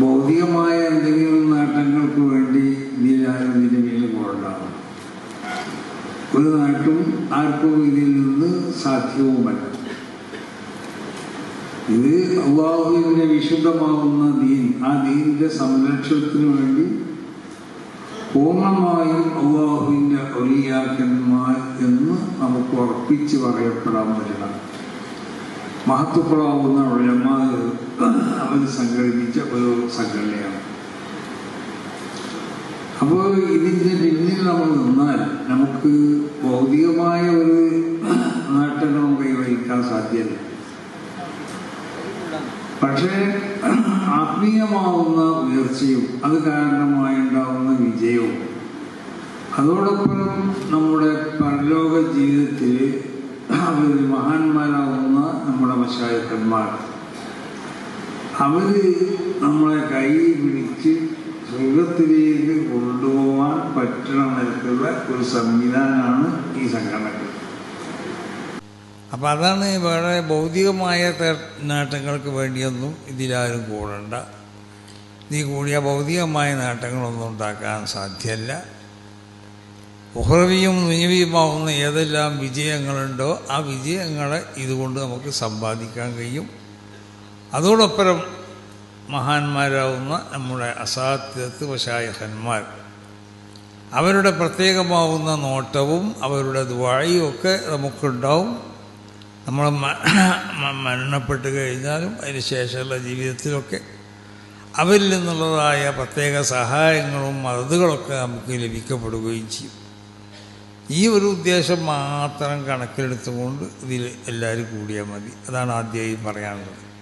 ഭൗതികമായ എന്തെങ്കിലും നേട്ടങ്ങൾക്ക് വേണ്ടി ഇതിലാരും മേലെ കൊണ്ടാണ് ഒരു നാട്ടും ആർക്കും ഇതിൽ നിന്ന് സാധ്യവുമല്ല. ഇത് അള്ളാഹുവിന്റെ വിശുദ്ധമാവുന്ന ദീൻ ആ ദീനിന്റെ സംരക്ഷണത്തിന് വേണ്ടി പൂർണമായും അള്ളാഹുവിന്റെ ഒലിയാക്കന്മാർ എന്ന് നമുക്ക് ഉറപ്പിച്ച് പറയപ്പെടാൻ പറ്റണം മഹത്വപ്പെടാവുന്ന ഉഴമാർ അവർ സംഘടിപ്പിച്ച ഒരു സംഘടനയാണ്. അപ്പോൾ ഇതിന്റെ പിന്നിൽ നമ്മൾ നിന്നാൽ നമുക്ക് ഭൗതികമായ ഒരു നേട്ടങ്ങളും കൈവരിക്കാൻ സാധ്യത പക്ഷേ ആത്മീയമാവുന്ന ഉയർച്ചയും അത് കാരണമായി ഉണ്ടാവുന്ന വിജയവും അതോടൊപ്പം നമ്മുടെ പരലോക ജീവിതത്തിൽ അവർ മഹാന്മാരാവുന്ന നമ്മുടെ മശായക്കന്മാർ അവർ നമ്മളെ കൈ പിടിച്ച് സ്വർഗത്തിലേക്ക് കൊണ്ടുപോകാൻ പറ്റണ നിലക്കുള്ള ഒരു സംവിധാനമാണ് ഈ സംഘടനകൾ. അപ്പം അതാണ് വേറെ ഭൗതികമായ നേട്ടങ്ങൾക്ക് വേണ്ടിയൊന്നും ഇതിലാരും കൂടണ്ട. നീ കൂടിയ ഭൗതികമായ നേട്ടങ്ങളൊന്നും ഉണ്ടാക്കാൻ സാധ്യമല്ല ഉഹ്രവിയും ദുനിയവിയുമാവുന്ന ഏതെല്ലാം വിജയങ്ങളുണ്ടോ ആ വിജയങ്ങളെ ഇതുകൊണ്ട് നമുക്ക് സമ്പാദിക്കാൻ കഴിയും. അതോടൊപ്പം മഹാന്മാരാവുന്ന നമ്മുടെ അസാധ്യത്ത് വശായഹന്മാർ അവരുടെ പ്രത്യേകമാവുന്ന നോട്ടവും അവരുടെ ദ്വായും ഒക്കെ നമുക്കുണ്ടാവും. നമ്മൾ മരണപ്പെട്ട് കഴിഞ്ഞാലും അതിന് ശേഷമുള്ള ജീവിതത്തിലൊക്കെ അവരിൽ നിന്നുള്ളതായ പ്രത്യേക സഹായങ്ങളും മതതുകളൊക്കെ നമുക്ക് ലഭിക്കപ്പെടുകയും ചെയ്യും. ഈ ഒരു ഉദ്ദേശം മാത്രം കണക്കിലെടുത്തുകൊണ്ട് ഇതിൽ എല്ലാവരും കൂടിയാൽ മതി. അതാണ് ആദ്യമായി പറയാനുള്ളത്.